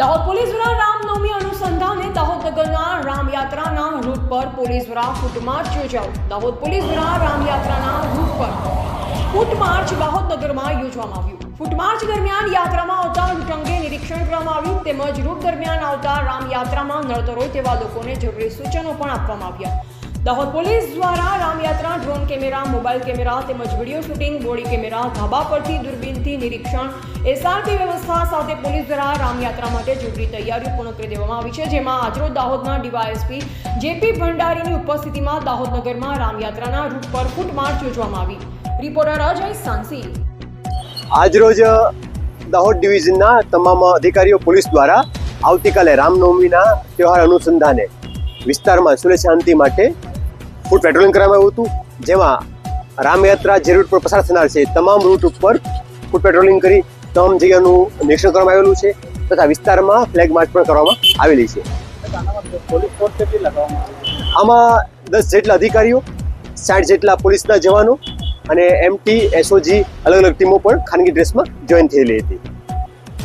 Dahod police દ્વારા રામનવમી અનુસંધાને દાહોદ નગરના રામયાત્રાના રૂટ પર પોલીસ દ્વારા ફૂટમાર્ચ યોજાયો. દાહોદ પોલીસ દ્વારા રામયાત્રાના રૂટ પર ફૂટમાર્ચ દાહોદ નગરમાં યોજવામાં આવ્યું. ફૂટમાર્ચ દરમિયાન યાત્રામાં આવતા રૂટ અંગે નિરીક્ષણ કરવામાં આવ્યું. તેમજ રૂટ દરમિયાન આવતા રામયાત્રામાં નડતર તેવા લોકોને જરૂરી સૂચનો પણ આપવામાં આવ્યા. દાહોદ પોલીસ દ્વારા Ramyatra, drone camera, mobile camera તેમજ વીડિયો શૂટિંગ, બોડી કેમેરા, ધાબા પરથી દૂરબીનથી નિરીક્ષણ, એસઆરપી વ્યવસ્થા સાથે પોલીસ દ્વારા રામયાત્રા માટે જરૂરી તૈયારીઓ પૂર્ણ કરી દેવામાં આવી છે, જેમાં આજરોજ દાહોદના ડીવાયએસપી જેપી ભંડારીની ઉપસ્થિતિમાં દાહોદ નગરમાં રામયાત્રાના રૂટ પર ફૂટ માર્ચ યોજવામાં આવી. રિપોર્ટર અજય સાંસી. આજરોજ દાહોદ ડિવિઝનના તમામ અધિકારીઓ પોલીસ દ્વારા આવતીકાલે રામનવમીના તહેવાર અનુસંધાને વિસ્તારમાં સુલે શાંતિ માટે ફૂડ પેટ્રોલિંગ કરવામાં આવ્યું હતું, જેમાં રામયાત્રા જે રૂટ પર પસાર થનાર છે, તમામ રૂટ ઉપર ફૂડ પેટ્રોલિંગ કરી તમામ જગ્યાનું નિરીક્ષણ કરવામાં આવેલું છે, તથા વિસ્તારમાં ફ્લેગ માર્ચ પણ કરવામાં આવેલી છે? આમાં દસ જેટલા અધિકારીઓ, સાઠ જેટલા પોલીસના જવાનો અને એમટી એસઓજી અલગ અલગ ટીમો પણ ખાનગી ડ્રેસમાં જોઈન થયેલી હતી